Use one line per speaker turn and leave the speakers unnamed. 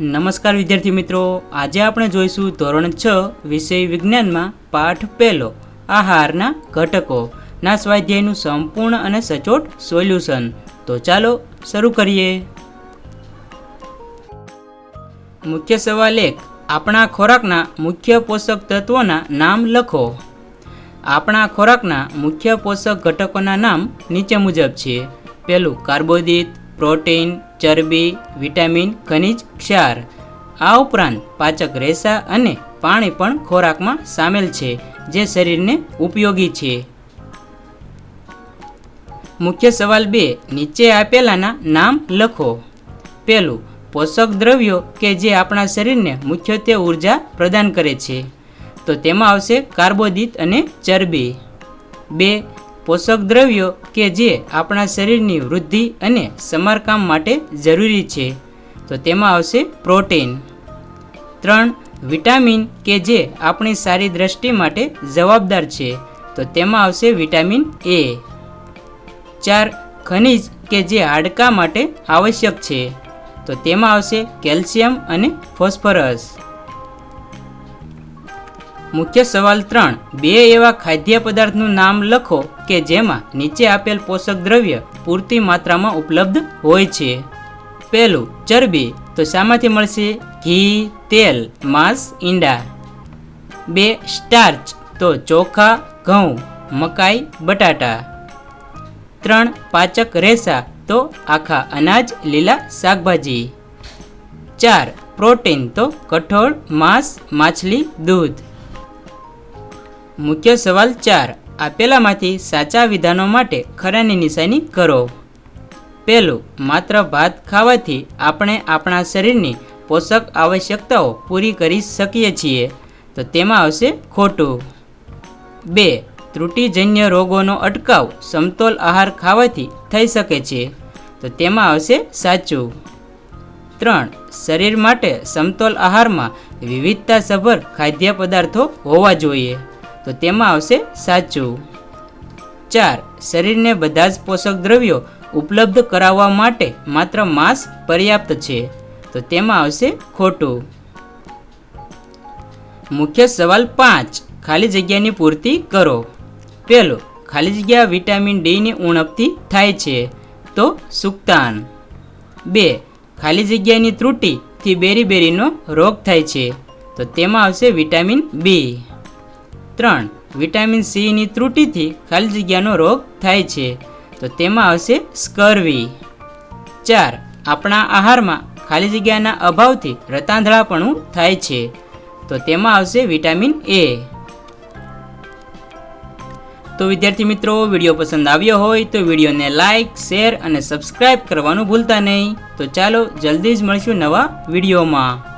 નમસ્કાર વિદ્યાર્થી મિત્રો. આજે આપણે જોઈશું ધોરણ છ, વિષય વિજ્ઞાનમાં પાઠ પહેલો, આહારના ઘટકો. ના સ્વાધ્યાયનું સંપૂર્ણ અને સચોટ સોલ્યુશન. તો ચાલો શરૂ કરીએ. મુખ્ય સવાલ એક, આપણા ખોરાકના મુખ્ય પોષક તત્વોના નામ લખો. આપણા ખોરાકના મુખ્ય પોષક ઘટકોના નામ નીચે મુજબ છે. પહેલું કાર્બોદિત પ્રોટીન, ચરબી, વિટામિન, ખનિજ, ક્ષાર. આ ઉપરાંત પાચક રેસા અને પાણી પણ ખોરાકમાં સામેલ છે, જે શરીરને ઉપયોગી છે. મુખ્ય સવાલ બે, નીચે આપેલાના નામ લખો. પહેલું, પોષક દ્રવ્યો કે જે આપણા શરીરને મુખ્યત્વે ઊર્જા પ્રદાન કરે છે. તો તેમાં આવશે કાર્બોદિત અને ચરબી. બે પોષક દ્રવ્યો કે જે આપણા શરીરની વૃદ્ધિ અને સમારકામ માટે જરૂરી છે. તો તેમાં આવશે પ્રોટીન. ત્રણ, વિટામિન કે જે આપણી સારી દ્રષ્ટિ માટે જવાબદાર છે. તો તેમાં આવશે વિટામિન એ. ચાર, ખનિજ કે જે હાડકાં માટે આવશ્યક છે. તો તેમાં આવશે કેલ્શિયમ અને ફોસ્ફરસ. મુખ્ય સવાલ ત્રણ. બે એવા ખાદ્ય પદાર્થનું નામ લખો કે જેમાં નીચે આપેલ પોષક દ્રવ્ય પૂરતી માત્રામાં ઉપલબ્ધ હોય છે. પહેલું, ચરબી. તો શામાંથી મળશે ઘી, તેલ, માંસ, ઈંડા. બે, સ્ટાર્ચ. તો ચોખા, ઘઉં, મકાઈ, બટાટા. ત્રણ, પાચક રેસા. તો આખા અનાજ, લીલા શાકભાજી. ચાર, પ્રોટીન. તો કઠોળ, માંસ, માછલી, દૂધ. મુખ્ય સવાલ ચાર. આપેલામાંથી સાચા વિધાનો માટે ખરાની નિશાની કરો. પહેલું, માત્ર ભાત ખાવાથી આપણે આપણા શરીરની પોષક આવશ્યકતાઓ પૂરી કરી શકીએ છીએ. તો તેમાં આવશે ખોટું. બે, ત્રુટિજન્ય રોગોનો અટકાવ સમતોલ આહાર ખાવાથી થઈ શકે છે. તો તેમાં આવશે સાચું. ત્રણ, શરીર માટે સમતોલ આહારમાં વિવિધતાસભર ખાદ્ય પદાર્થો હોવા જોઈએ. તો તેમાં આવશે સાચું. ચાર, શરીરને બધા જ પોષક દ્રવ્યો ઉપલબ્ધ કરાવવા માટે માત્ર માંસ પર્યાપ્ત છે. તો તેમાં આવશે ખોટું. મુખ્ય સવાલ પાંચ, ખાલી જગ્યાની પૂર્તિ કરો. પહેલું, ખાલી જગ્યા વિટામિન ડીની ઉણપથી થાય છે. તો સુક્તાન. બે, ખાલી જગ્યાની ત્રુટિથી બેરીબેરીનો રોગ થાય છે. તો તેમાં આવશે વિટામિન બી ત્રણ વિટામિન સીની ત્રુટિથી ખાલી જગ્યાનો રોગ થાય છે. તો તેમાં આવશે સ્કર્વી. ચાર, આપણા આહારમાં ખાલી જગ્યાના અભાવથી રતાંધળાપણું થાય છે. તો તેમાં આવશે વિટામિન એ. તો વિદ્યાર્થી મિત્રો, વીડિયો પસંદ આવ્યો હોય તો વિડીયોને લાઇક શેર અને સબસ્ક્રાઇબ કરવાનું ભૂલતા નહીં. તો ચાલો જલ્દી જ મળીશું નવા વિડીયોમાં.